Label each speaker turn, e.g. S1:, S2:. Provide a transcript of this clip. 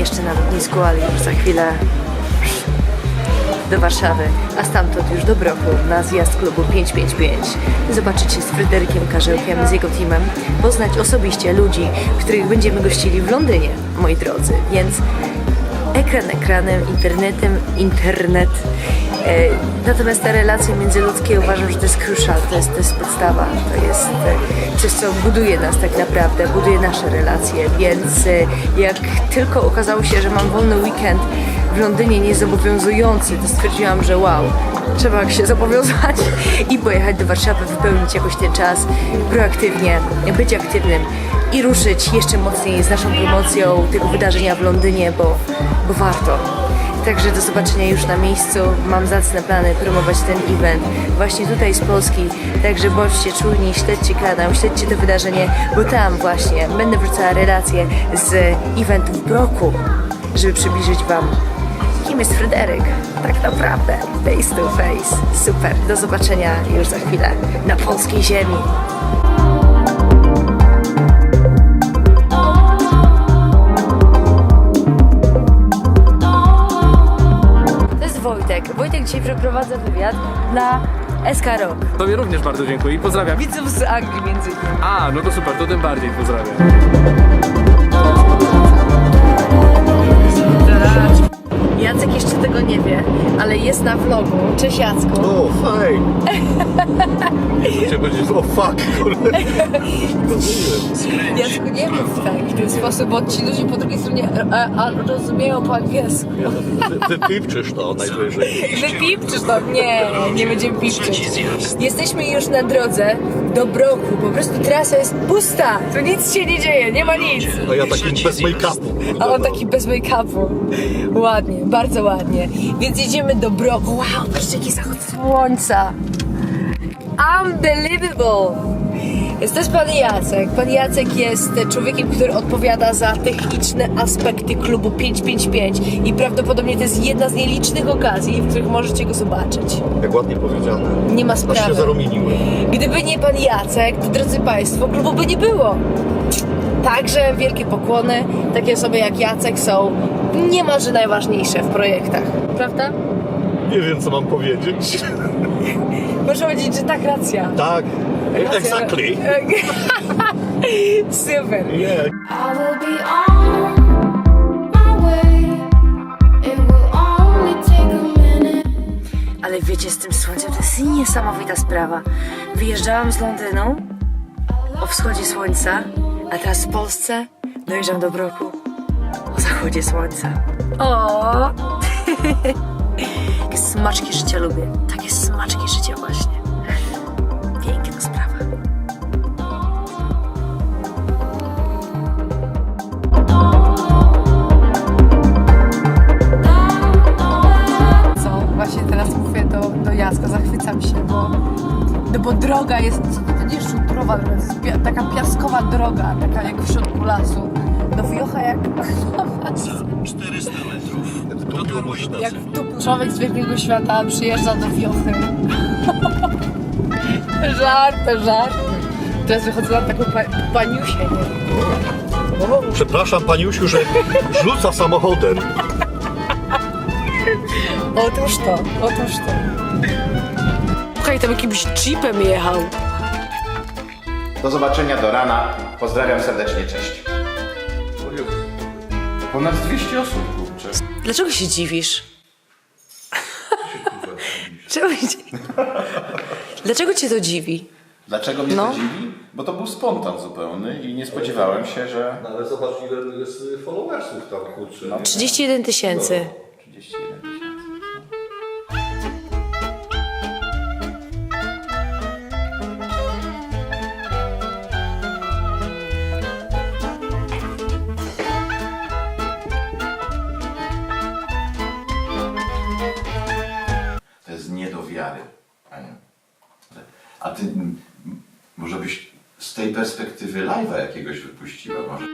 S1: jeszcze na lotnisku, ale już za chwilę do Warszawy, a stamtąd już do Brochu na zjazd klubu 555. Zobaczyć się z Fryderykiem Karzełkiem, z jego teamem, poznać osobiście ludzi, których będziemy gościli w Londynie, moi drodzy, więc ekran ekranem, internetem, internet. E, natomiast te relacje międzyludzkie uważam, że to jest crucial, to jest, to jest podstawa, to jest e, coś, co buduje nas tak naprawdę, buduje nasze relacje, więc e, jak tylko okazało się, że mam wolny weekend w Londynie niezobowiązujący, to stwierdziłam, że wow, trzeba się zobowiązać i pojechać do Warszawy, wypełnić jakoś ten czas proaktywnie, być aktywnym i ruszyć jeszcze mocniej z naszą promocją tego wydarzenia w Londynie, bo, bo warto. Także do zobaczenia już na miejscu. Mam zacne plany promować ten event właśnie tutaj z Polski. Także bądźcie czujni, śledźcie kanał, śledźcie to wydarzenie, bo tam właśnie będę wrzucała relacje z eventu w Broku, żeby przybliżyć Wam, kim jest Fryderyk. Tak naprawdę, face to face. Super, do zobaczenia już za chwilę na polskiej ziemi. To jest Wojtek. Wojtek dzisiaj przeprowadza wywiad dla SK Rock.
S2: Tobie również bardzo dziękuję i pozdrawiam.
S1: Widzów z Anglii między innymi.
S2: A, no to super, to tym bardziej pozdrawiam.
S1: Jacek jeszcze tego nie wie, ale jest na vlogu. Cześć Jacku.
S3: O, fajnie. Chciałem powiedzieć, o fuck, kurde.
S1: Jacku, nie mów tak sposób, bo ci ludzie po drugiej stronie a, a, rozumieją po angielsku.
S3: Ty, ty pipczysz to najwyżej.
S1: Wypipczysz to? Nie, nie będziemy pipczyć. Jesteśmy już na drodze do Broku. Po prostu trasa jest pusta. Tu nic się nie dzieje, nie ma nic.
S3: A ja taki bez make-upu.
S1: A on taki bez make-upu. Ładnie, bardzo ładnie. Więc jedziemy do Broku. Wow, patrzcie jaki zachód słońca. Unbelievable! Jest też pan Jacek. Pan Jacek jest człowiekiem, który odpowiada za techniczne aspekty klubu 555 i prawdopodobnie to jest jedna z nielicznych okazji, w których możecie go zobaczyć.
S3: Jak ładnie powiedziane.
S1: Nie ma
S3: Aż się
S1: sprawy. Gdyby nie pan Jacek, to drodzy Państwo, klubu by nie było. Także wielkie pokłony. Takie osoby jak Jacek są niemalże najważniejsze w projektach. Prawda?
S3: Nie wiem, co mam powiedzieć.
S1: Muszę powiedzieć, że tak, racja.
S3: Tak,
S1: Racja.
S3: exactly.
S1: Super.
S3: Nie.
S4: I will be on my way. It will only take a minute.
S1: Ale wiecie, z tym słońcem to jest niesamowita sprawa. Wyjeżdżałam z Londynu o wschodzie słońca, a teraz w Polsce dojeżdżam do Broku o zachodzie słońca. O! Smaczki życia lubię. Takie smaczki życia właśnie. Piękna sprawa.
S5: co właśnie teraz mówię do, do Jacka, zachwycam się, bo, no bo droga jest, co to nie pia, taka piaskowa droga, taka jak w środku lasu. Do wiocha jak,
S3: Dupiło można.
S5: jak tu człowiek z wielkiego świata przyjeżdża do wiochy. żart, żart. Teraz wychodzę na taką pa, paniusię, nie?
S3: Przepraszam, paniusiu, że rzuca samochodem.
S5: Otóż to, otóż to.
S1: Słuchaj, tam jakimś jeepem jechał.
S6: Do zobaczenia do rana. Pozdrawiam serdecznie, cześć. Ponad 200 osób, kurczę.
S1: Dlaczego się dziwisz? Czemu się... Dlaczego cię to dziwi?
S6: Dlaczego mnie
S1: No.
S6: to dziwi? Bo to był spontan zupełny i nie spodziewałem się, że...
S3: No, ale zobacz, ile jest followersów tam, kurczę.
S1: 31 tysięcy.
S6: 31 tysięcy. Nie do wiary. A ty może byś z tej perspektywy live'a jakiegoś wypuściła może?